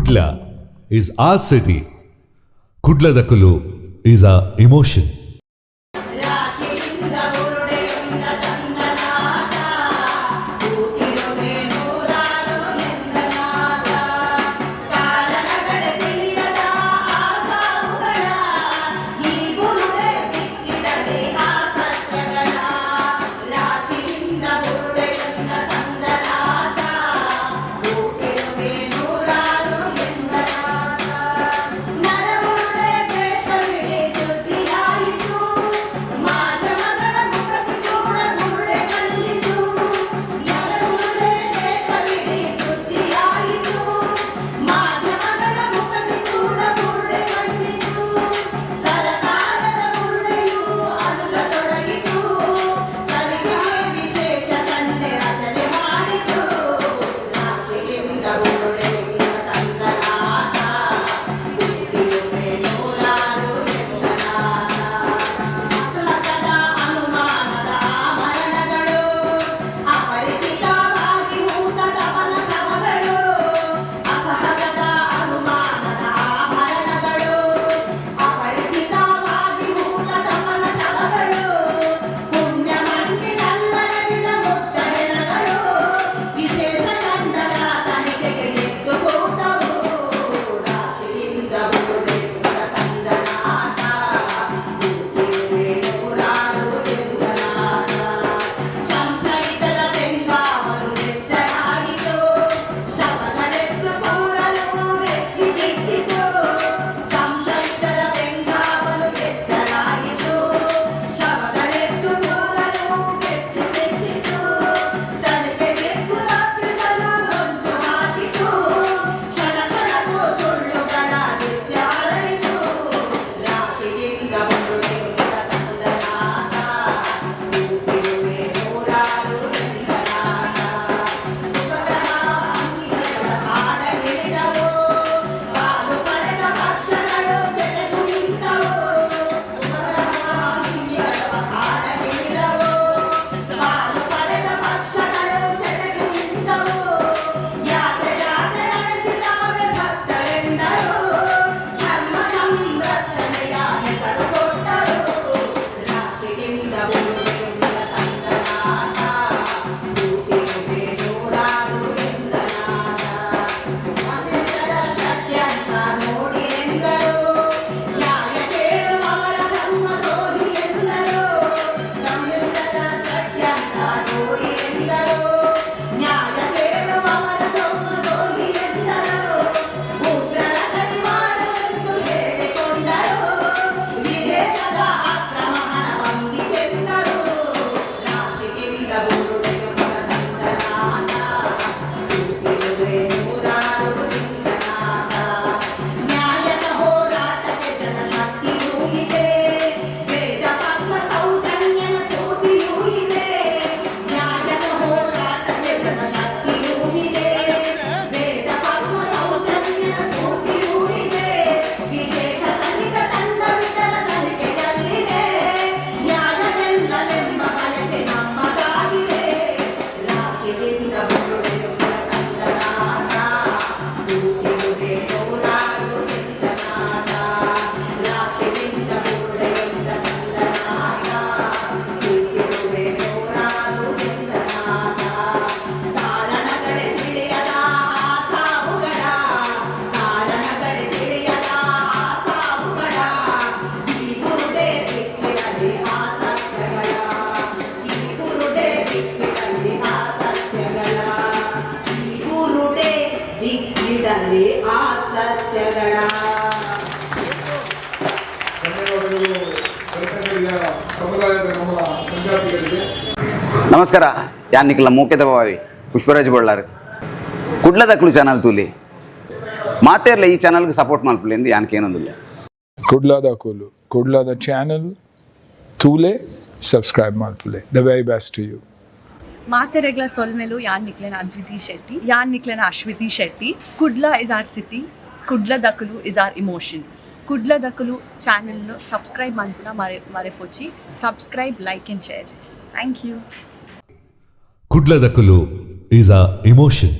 Kudla is our city. Kudla Dakulu is our emotion. ದಿಕ್ಕಿಡಲಿ ಆ ಸತ್ಯಗಳ ನಮಸ್ಕಾರ ಯಾನ್ನಿಕ್ಲ ಮೂಕೆದ ಭಾವಿ ಪುಷ್ಪರಾಜ್ ಬಳ್ಳಾರ್ ಕುಡ್ಲದಕ್ಲು ಚಾನಲ್ ತೂಲಿ ಮಾತೇರ್ಲ ಈ ಚಾನಲ್ಗೆ ಸಪೋರ್ಟ್ ಮಾಡ್ಲಿ ಎಂದು ಯಾನಕ್ಕೆ ಏನೊಂದಿಲ್ಲ ಕುಡ್ಲಾದ ಕೂಲು ಕುಡ್ಲಾದ ಚಾನಲ್ ತೂಲೆ subscribe ಮಾಡ್ತುಲೆ the very best to you మాతెరెగ్ల సోల్మెలు యాన్ నిక్లెన అద్వితి శెట్టి యాన్ నిక్లెన Ashwiti Shetty Kudla is our city Kudla దకులు is our emotion Kudla దకులు ఛానల్ను సబ్స్క్రైబ్ అంతున మరే మరేపొచ్చి subscribe like and share thank you Kudla దకులు is our emotion